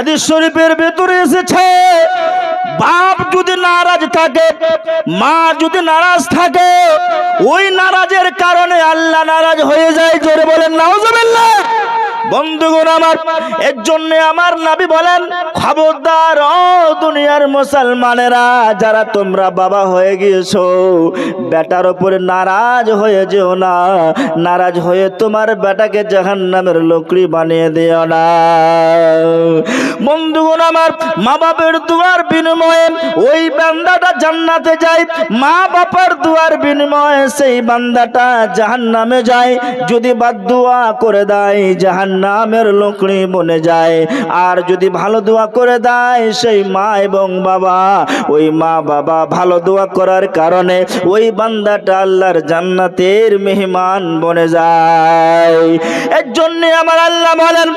হাদিস শরীফের ভেতরে এসেছে, বাপ যদি নারাজ থাকে, মা যদি নারাজ থাকে, ওই নারাজের কারণে আল্লাহ নারাজ হয়ে যায়, জোরে বলেন, নাউজুবিল্লাহ। বন্ধুগণ আমার, এর জন্য আমার নাবি বলেন, খবরদার দুনিয়ার মুসলমানেরা, যারা তোমরা বাবা হয়ে গিয়েছো, বেটার উপরে নারাজ হয়ে যেও না, নারাজ হয়ে তোমার বেটাকে জাহান্নামের লোকরি বানিয়ে দিও না। বন্ধুগণ আমার মা বাপের দুয়ার বিনিময়ে ওই বান্দাটা জান্নাতে যায় মা বাবার দুয়ার বিনিময়ে সেই বান্দাটা জাহান্নামে যায়, যদি বাদ দোয়া করে জাহান্নামের লোকড়ি বনে যায়। আর যদি ভালো দোয়া করে দেয় সেই মা এবং বাবা, ওই মা বাবা ভালো দোয়া করার কারণে ওই বান্দাটা আল্লাহর জান্নাতের মেহমান বনে যায়। এর জন্য আমার আল্লাহ বলেন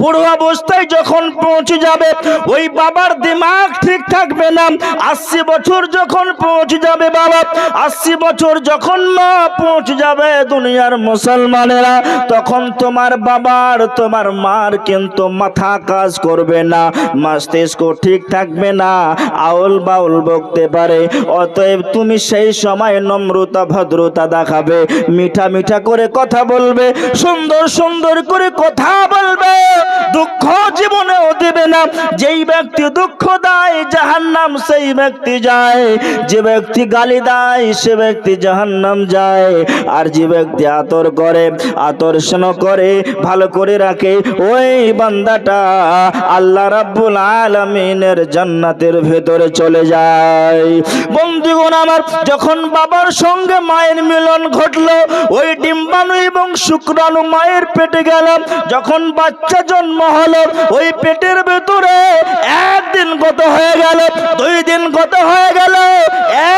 বুড়ো অবস্থায় যখন পৌঁছে যাবে, ওই বাবার দিমাগ ঠিক থাকবে না। আশি বছর যখন পৌঁছে যাবে বাবা, আশি বছর যখন মা পৌঁছে যাবে দুনিয়ার মুসলমানেরা, তখন তোমার বাবার তোমার মার কিন্তু মাথা কাজ করবে না, মস্তিষ্ক ঠিক থাকবে না, আউল বাউল বকতে পারে। অতএব তুমি সেই সময় নম্রতা, ভদ্রতা দেখাবে, মিঠা মিঠা করে কথা বলবে, সুন্দর সুন্দর করে কথা বলবে। দুঃখ জীবনেও দেবে না। যেই ব্যক্তি দুঃখ দেয়, জাহান্নাম সেই ব্যক্তি যায়। যে ব্যক্তি গালি দেয়, সে ব্যক্তি জাহান্নাম যায়। আর যে ব্যক্তি আতর করে, আতর স্ন করে, ভালো করে রাখে, ওই বান্দাটা আল্লাহ রাব্বুল আলামিনের জান্নাতের ভেতরে চলে যায়। বন্ধুগণ আমার, যখন বাবার সঙ্গে মায়ের মিলন ঘটলো, ওই ডিম্বাণু এবং শুক্রাণু মায়ের পেটে গেল। যখন বাচ্চা জন্ম হলো, ওই পেটের ভেতরে একদিন গত হয়ে গেল, দুই দিন গত হয়ে গেল,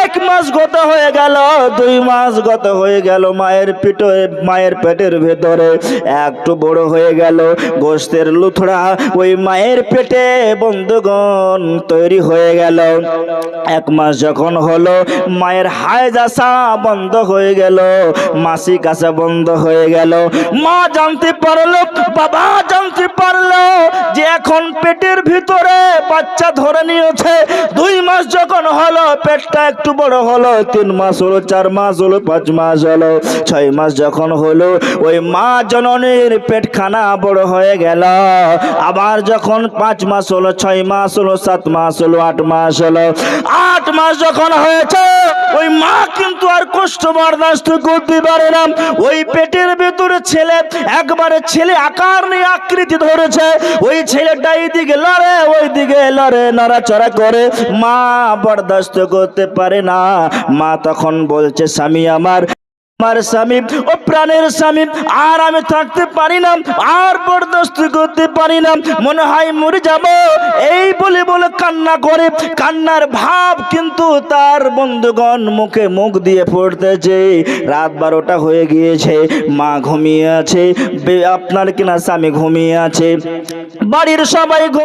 এক মাস গত হয়ে গেল। দুই মাস গত হয়ে গেল মায়ের পিঠে, মায়ের পেটের ভেতরে। একটু বড় হয়ে গেল গোস্তের লুথড়া। ওই মায়ের পেটে বন্ধুগণ তৈরি হয়ে গেল। এক মাস যখন হলো, মায়ের হায় আসা বন্ধ হয়ে গেল মাসিক আসা বন্ধ হয়ে গেল। মা জানতে পারল, বাবা জানতে পারল যে এখন পেটের ভিতরে বাচ্চা ধরে নিয়েছে। দুই মাস যখন হলো, পেটটা একটু বড় হলো, তিন মাস হলো চার মাস হলো, পাঁচ মাস হলো, ছয় মাস যখন হলো, ওই মা জননীর পেটখানা বড় হয়ে গেল। আবার যখন পাঁচ মাস হলো, ছয় মাস হলো, সাত মাস হলো, আট মাস হলো, আট মাস যখন হয়েছে, ওই মা কষ্ট বরদাস্ত করতে পারে না। ওই পেটের ভেতরে ছেলে, একবারে ছেলে আকার নিয়ে আকৃতি ধরেছে। ওই ছেলেটা এইদিকে লড়ে ওই দিকে লড়ে, নড়াচড়া করে। মা বরদাস্ত করতে পারে না। মা তখন বলছে, স্বামী আমার আমার স্বামী ও প্রাণের স্বামী, আর আমি থাকতে পারি না, আর বরদাস্ত করতে পারি না। মনে হয় মরে যাব। এই বলে বলে কান্না করে। কান্নার ভাব কিন্তু তার বন্ধুগণ মুখে মুখ দিয়ে পড়তেছে। রাত বারোটা হয়ে গিয়েছে, মা ঘুমিয়ে আছে। আপনার কিনা স্বামী ঘুমিয়ে আছে। বাড়ির সবাই